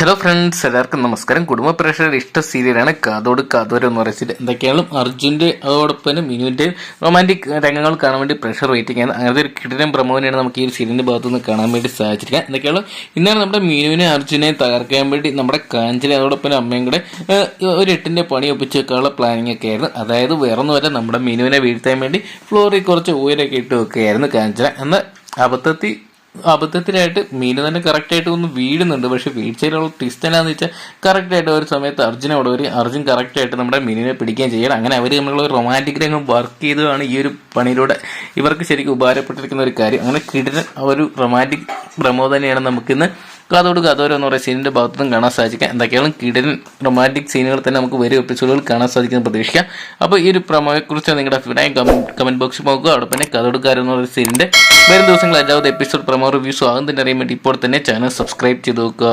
Hello friends എല്ലാവർക്കും നമസ്കാരം. കുടുംബ പ്രേക്ഷകരുടെ ഇഷ്ട സീരിയലാണ് കാതോട് കാതോരം എന്ന് പറയുന്നത്. എന്തൊക്കെയാണ്? അർജുന്റെ അതോടൊപ്പം മിനുവിന്റെ റൊമാന്റിക് രംഗങ്ങൾ കാണാൻ വേണ്ടി പ്രഷർ വെയിറ്റിംഗ് ആണ് അങ്ങനത്തെ ഒരു കിടിലം പ്രമോദിനെയാണ് നമുക്ക് ഈ സീരിയലിന്റെ ഭാഗത്തു നിന്ന് കാണാൻ വേണ്ടി സാധിച്ചിരിക്കുക എന്തൊക്കെയാണ്? ഇന്നാണ് നമ്മുടെ മിനുവിനെ അർജുനെ തകർക്കാൻ വേണ്ടി നമ്മുടെ കാഞ്ചലി അതോടൊപ്പം അമ്മയും കൂടെ ഒരു എട്ടിന്റെ പണി ഒപ്പിച്ച് വെക്കാനുള്ള പ്ലാനിങ് ഒക്കെ ആയിരുന്നു. അതായത് വേറൊന്നുമല്ല നമ്മുടെ മിനുവിനെ വീഴ്ത്താൻ വേണ്ടി ഫ്ലോറിൽ കുറച്ച് ഉയരൊക്കെ ഇട്ട് വെക്കുകയായിരുന്നു കാഞ്ചന. എന്നാൽ അബദ്ധത്തിൽ അബദ്ധത്തിലായിട്ട് മീന് തന്നെ കറക്റ്റായിട്ട് ഒന്ന് വീഴുന്നുണ്ട്. പക്ഷെ വീഴ്ചയിലുള്ള ട്വിസ്റ്റ് എന്നാന്ന് വെച്ചാൽ കറക്റ്റായിട്ട് ഒരു സമയത്ത് അർജുന അവിടെ വരും അർജുൻ കറക്റ്റായിട്ട് നമ്മുടെ മീനിനെ പിടിക്കുകയും ചെയ്യണം. അങ്ങനെ അവർ തമ്മിലുള്ള ഒരു റൊമാന്റിക് രംഗം വർക്ക് ചെയ്തതാണ് ഈ ഒരു പണിയിലൂടെ. ഇവർക്ക് ശരിക്കും ഉപകാരപ്പെട്ടിരിക്കുന്ന ഒരു കാര്യം. അങ്ങനെ കിടിലൻ ഒരു റൊമാന്റിക് പ്രമോ തന്നെയാണ് നമുക്കിന്ന് കാതോട് കാതോരം എന്ന് പറയുന്ന സീനിന്റെ ഭാഗത്തും കാണാൻ സാധിക്കാം. എന്തൊക്കെയാണ് കിടൻ റൊമാന്റിക് സീനുകൾ തന്നെ നമുക്ക് വരും എപ്പിസോഡുകൾ കാണാൻ സാധിക്കുന്ന പ്രതീക്ഷിക്കാം. അപ്പോൾ ഈ ഒരു പ്രമോയെക്കുറിച്ച് നിങ്ങളുടെ അഭിപ്രായം കമന്റ് ബോക്സിൽ നോക്കുക. അവിടെ തന്നെ കാതോടുകാരൻ എന്ന് പറയുന്ന സീനിന്റെ വരും ദിവസങ്ങളിൽ എല്ലാവരും എപ്പിസോഡ് പ്രമോ റിവ്യൂസ് ആകും. അറിയാൻ വേണ്ടി ഇപ്പോൾ തന്നെ ചാനൽ സബ്സ്ക്രൈബ് ചെയ്ത് നോക്കുക.